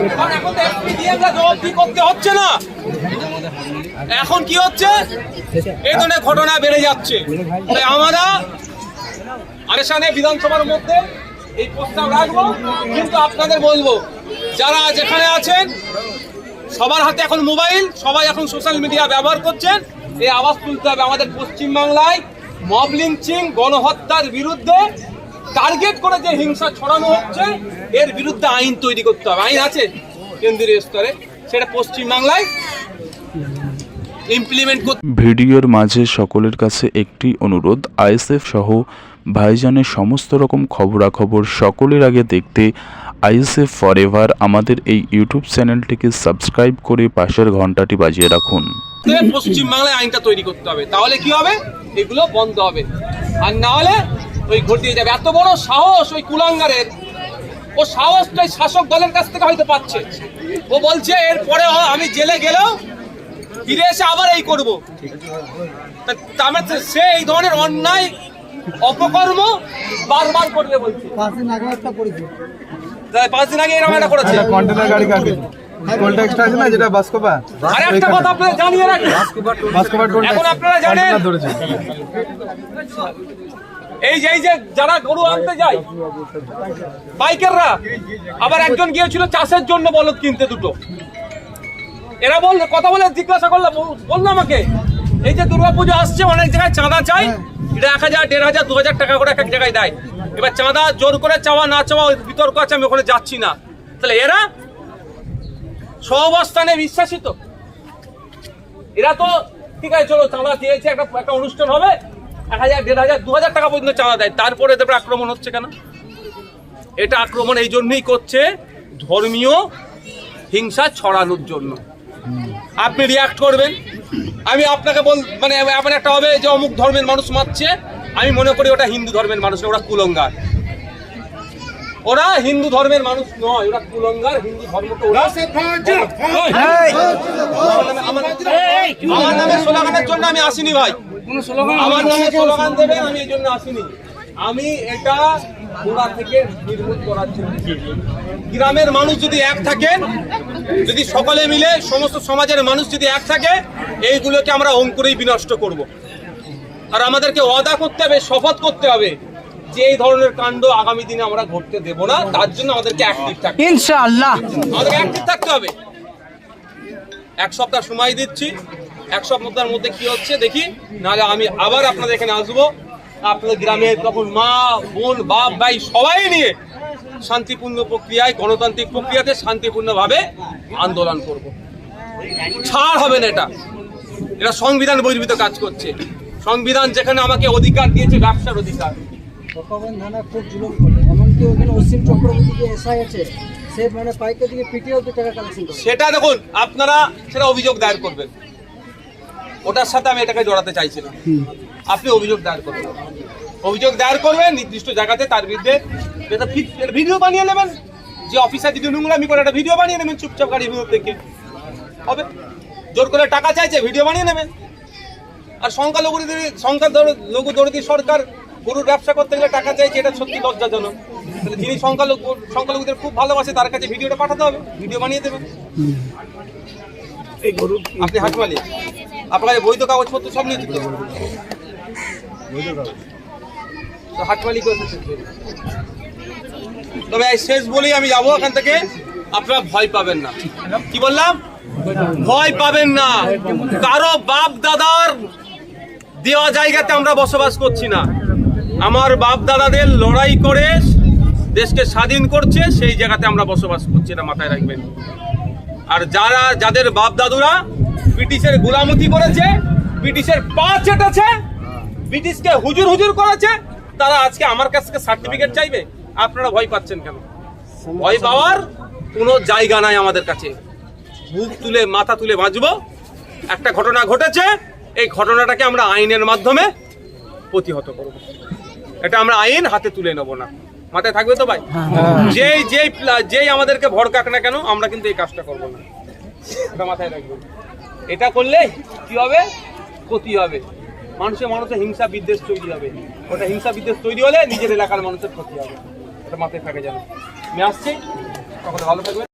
এখন তো করতে হচ্ছে না? এখন কি হচ্ছে? এই ধরনের ঘটনা বেড়ে যাচ্ছে। তাই আমরা আরেসানে বিধানসভার মধ্যে এই প্রস্তাব রাখব। কিন্তু আপনাদের বলব, যারা যেখানে আছেন, সবার হাতে এখন মোবাইল, সবাই এখন সোশ্যাল মিডিয়া ব্যবহার করছেন। এই আওয়াজ তুলতে হবে আমাদের পশ্চিমবাংলায়। মব লিঞ্চিং গণহত্যার বিরুদ্ধে টার্গেট করে যে হিংসা ছড়ানো হচ্ছে এর বিরুদ্ধে আইন তৈরি করতে হবে। আইন আছে কেন্দ্রীয় স্তরে সেটা পশ্চিমবাংলায় ইমপ্লিমেন্ট ভিডিওর মাঝে সকলের কাছে একটি অনুরোধ আইএসএফ সহ ভাইজানের সমস্ত রকম খবরাখবর সকলের আগে দেখতে আইএসএফ ফরএভার আমাদের এই ইউটিউব চ্যানেলটিকে সাবস্ক্রাইব করে পাশের ঘন্টাটি বাজিয়ে রাখুন। পশ্চিম বাংলায় আইনটা তৈরি করতে হবে। তাহলে কি হবে? এগুলো বন্ধ হবে। আর না হলে ওই ঘটিয়ে যাবে। এত বড় সাহস ওই কুলাঙ্গারের। ও সাহসটাই শাসক দলের কাছ থেকে হয়তো পাচ্ছে। ও বলছে এরপরে আমি জেলে গেলেও ফিরে এসে আবার এই করব। তা তার সে এই ধরনের অন্যায় অপকর্ম বারবার করবে বলছে। পাঁচ দিন আগে একটা তাই পাঁচ দিন আগে এরকম একটা করেছে। কন্টেনার গাড়ি কাকে? যেটা বাসকোপা আর একটা কথা আপনারা জানিয়ে রাখেন। বাসকোপা এখন আপনারা জানেন। এই যে এই যে, যারা গরু আনতে যায়, বাইকাররা, আবার একজন গিয়েছিল চাষের জন্য বলদ কিনতে দুটো। এরা বল কথা বলে জিজ্ঞাসা করল বলল আমাকে, এই যে দুর্গাপুজো আসছে, অনেক জায়গায় চাঁদা চাই, এটা এক হাজার, দেড় হাজার, দু হাজার টাকা করে এক এক জায়গায় দেয়। এবার চাঁদা জোর করে চাওয়া, না চাওয়া বিতর্ক আছে, আমি ওখানে যাচ্ছি না। তাহলে এরা সহবস্থানে বিশ্বাসী তো। এরা তো, ঠিক আছে, চলো, চাঁদা দিয়েছে, একটা একটা অনুষ্ঠান হবে এক হাজার দেড় হাজার দু হাজার টাকা পর্যন্ত চাঁদা দেয়। তারপরে এদের আক্রমণ হচ্ছে কেন? এটা আক্রমণ এই জন্যই করছে ধর্মীয় হিংসা ছড়ানোর জন্য। আপনি রিয়াক্ট করবেন। আমি আপনাকে বল মানে এমন একটা হবে যে অমুক ধর্মের মানুষ মারছে আমি মনে করি ওটা হিন্দু ধর্মের মানুষ ওরা কুলঙ্গার। ওরা হিন্দু ধর্মের মানুষ নয় ওরা কুলঙ্গার হিন্দু ধর্মকে ওরা আমার নামে- আমার নামে স্লোগানের জন্য আমি আসিনি ভাই। আমার নামে স্লোগান আমি এই জন্য আসিনি। আমি এটা গোড়া থেকে নির্মূল করার জন্য গ্রামের মানুষ যদি এক থাকেন যদি সকলে মিলে সমস্ত সমাজের মানুষ যদি এক থাকে এইগুলোকে আমরা অঙ্কুরেই বিনষ্ট করব। আর আমাদেরকে ওয়াদা করতে হবে শপথ করতে হবে যে এই ধরনের কাণ্ড আগামী দিনে আমরা ঘটতে দেব না তার জন্য আমাদেরকে অ্যাক্টিভ থাকতে ইনশাআল্লাহ। আমাদের অ্যাক্টিভ থাকতে হবে। এক সপ্তাহ সময় দিচ্ছি। এক সপ্তাহের মধ্যে কি হচ্ছে দেখি নাহলে আমি আবার আপনাদের এখানে আসব। আপনাদের গ্রামে তখন মা বোন বাপ ভাই সবাই নিয়ে শান্তিপূর্ণ প্রক্রিয়ায় গণতান্ত্রিক প্রক্রিয়াতে শান্তিপূর্ণভাবে আন্দোলন করব। ছাড় হবে না এটা। এটা সংবিধান বহির্ভূত কাজ করছে। সংবিধান যেখানে আমাকে অধিকার দিয়েছে ব্যবসার অধিকার। ভগবান থানা খুব জুলুম করে এমনকি ওখানে অসীম চক্রবর্তী এসআই আছে সে মানে পাইকার দিকে পিটিয়ে টাকা কালেকশন সেটা দেখুন আপনারা সেটা অভিযোগ দায়ের করবেন। ওটার সাথে আমি এটাকে জড়াতে চাইছি না আপনি অভিযোগ দায়ের করবেন অভিযোগ দায়ের করবেন নির্দিষ্ট জায়গাতে তার বিরুদ্ধে একটা ভিডিও বানিয়ে নেবেন। যে অফিসার যদি নোংরামি করে একটা ভিডিও বানিয়ে নেবেন চুপচাপ গাড়ি বিরোধ থেকে হবে? জোর করে টাকা চাইছে ভিডিও বানিয়ে নেবেন আর সংখ্যালঘুদের সংখ্যা লঘু দরিদ্র সরকার গরুর ব্যবসা করতে গেলে টাকা চাইছে এটা সত্যি লজ্জাজনক। তাহলে যিনি সংখ্যালঘু সংখ্যালঘুদের খুব ভালোবাসে তার কাছে ভিডিওটা পাঠাতে হবে ভিডিও বানিয়ে দেবেন আপনি হাট মালিক আপনার কাছে বৈধ কাগজপত্র সব নিয়ে দিতে তো হাট মালিক তবে শেষ বলেই আমি যাব এখান থেকে। আপনারা ভয় পাবেন না। কি বললাম? ভয় পাবেন না। কারও বাপ দাদার দেওয়া জায়গাতে আমরা বসবাস করছি না। আমার বাপ দাদাদের লড়াই করে দেশকে স্বাধীন করছে, সেই জায়গাতে আমরা বসবাস করছি এটা মাথায় রাখবেন। আর যারা, যাদের বাপ দাদুরা ব্রিটিশের গোলামতি করেছে ব্রিটিশের পা চেটেছে ব্রিটিশকে হুজুর হুজুর করেছে তারা আজকে আমার কাছ থেকে সার্টিফিকেট চাইবে। আপনারা ভয় পাচ্ছেন কেন? ভয় পাওয়ার কোনো জায়গা নাই আমাদের কাছে। বুক তুলে মাথা তুলে বাঁচবো। একটা ঘটনা ঘটেছে এই ঘটনাটাকে আমরা আইনের মাধ্যমে প্রতিহত করব। এটা আমরা আইন হাতে তুলে নেব না। মাথায় থাকবে তো ভাই? যেই যেই যেই আমাদেরকে ভড়কাক না কেন আমরা কিন্তু এই কাজটা করব না। এটা মাথায় রাখবেন। এটা করলে কি হবে? ক্ষতি হবে। মানুষের মানুষের হিংসা বিদ্বেষ তৈরি হবে। ওটা হিংসা বিদ্বেষ তৈরি হলে নিজের এলাকার মানুষের ক্ষতি হবে। ওটা মাথায় থাকে যাবে আমি আসছি। তখন ভালো থাকবে